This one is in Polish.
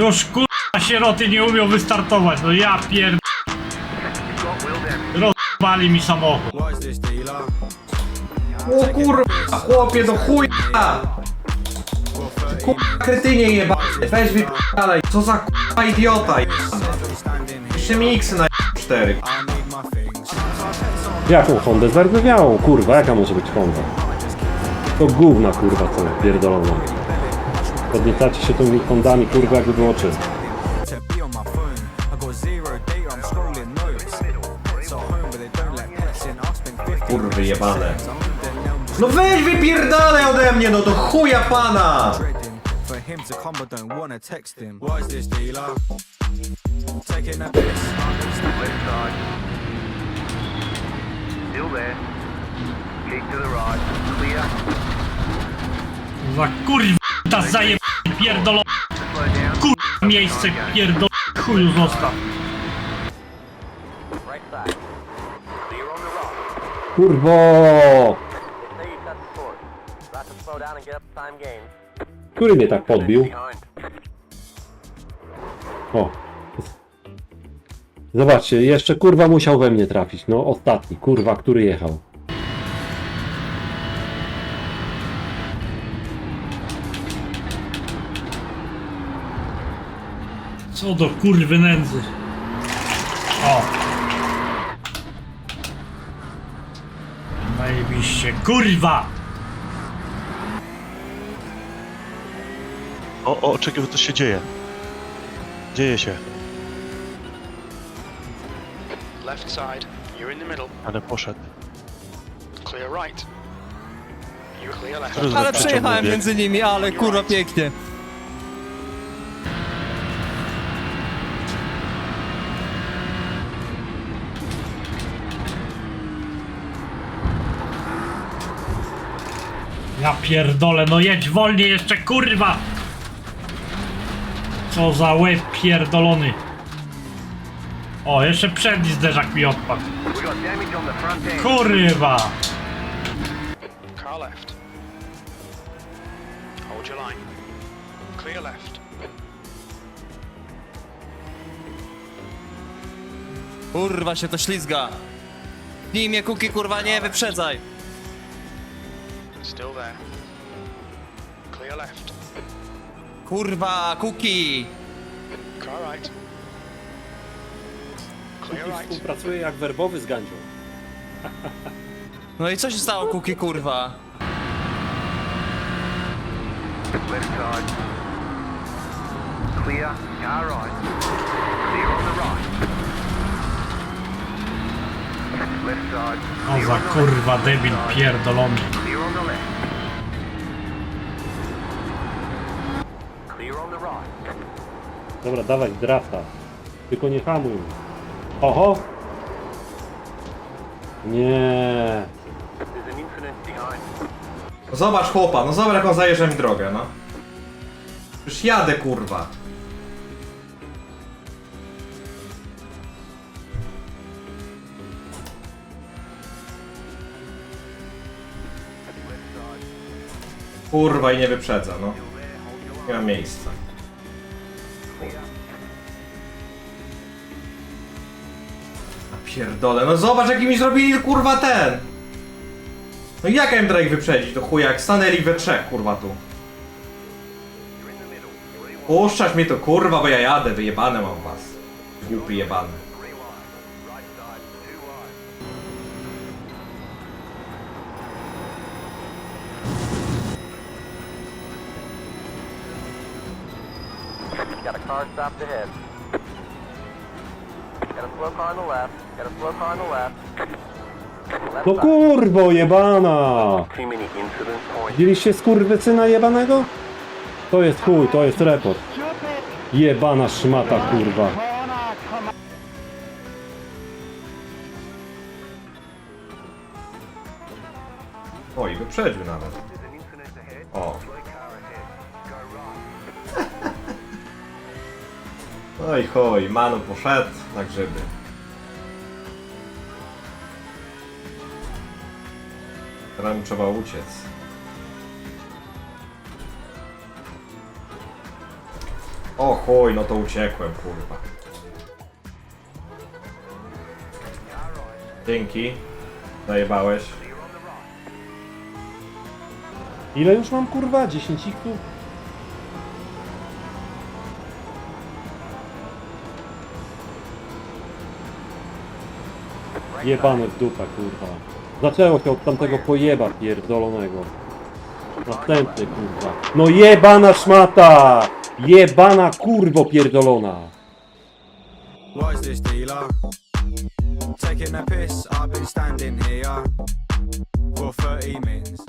Już kurwa sieroty nie umiał wystartować, no ja pierd... Rozbali mi samochód. O kurwa, chłopie do chuja! Kurwa, kretynie jeba. Weź. Co za kurwa idiota jebany. Jeszcze miksy na cztery. Jaką Hondę? Zardzewiałą, kurwa, jaka może być Honda? To gówna, kurwa, co pierdolona. Podniecacie się tymi Hondami, kurwa, jakby było to 50 Kurwy jebane. No weź wypierdalaj ode mnie, no do chuja pana! to to. Za kurwa ta zaje down. kurwa miejsce pierdolone chuju zostaw. Kurwo! Który mnie tak podbił? O. Zobaczcie, jeszcze kurwa musiał we mnie trafić. No, ostatni, kurwa, który jechał. Co do kurwy nędzy. O. Najebiście, kurwa! O, o, czekaj, bo to się dzieje. Dzieje się, Left side, you're in the middle. ale poszedł. Clear right. You clear left. Ale przejechałem między nimi, ale kurwa pięknie. Ja pierdolę, no jedź wolniej jeszcze, kurwa! Co za łeb pierdolony. O, jeszcze przedni zderzak mi odpadł. Kurwa! Car left. Hold your line. Clear left. Kurwa się to ślizga. Pnij mnie kuki kurwa nie wyprzedzaj. Still there. Clear left. Kurwa kuki. Car right. Clear right. Współpracuje jak werbowy z Gandzią. No i co się stało kuki kurwa? Left side. Clear. Car right. Clear on the right. Left side. O Clear za on the kurwa debil pierdolony. Clear Dobra, dawaj, drafta. Tylko nie hamuj. Oho! Nie. Behind. Zobacz chłopa, no zobacz jak on zajeżdża mi drogę, no. Już jadę kurwa. Kurwa i nie wyprzedza, no. Nie ma miejsca. Pierdolę, no zobacz jaki mi zrobili kurwa ten! No jak ja im ich wyprzedzić do chuja, jak stanęli we trzech kurwa tu. Puszczasz mnie to kurwa, bo ja jadę, wyjebane mam was. Głupy jebane. Got a car stopped ahead. Got a slow car on the left. Got a slow car on the left. Left No side. kurwo jebana! Too many incident points. Widzieliście skurwycyna jebanego? To jest chuj, to jest report. Jebana szmata, kurwa. Oj, wyprzedził nawet. Oj, hoj, Manu poszedł na grzyby. Teraz mu trzeba uciec. O chuj, no to uciekłem, kurwa. Dzięki. Zajebałeś. Ile już mam kurwa? 10 ików? Jebane w dupę kurwa. Zaczęło się od tamtego pojeba pierdolonego. Następny kurwa. No jebana szmata! Jebana kurwo pierdolona! What is this dealer? Taking a piss, I've been standing here for 30 minutes.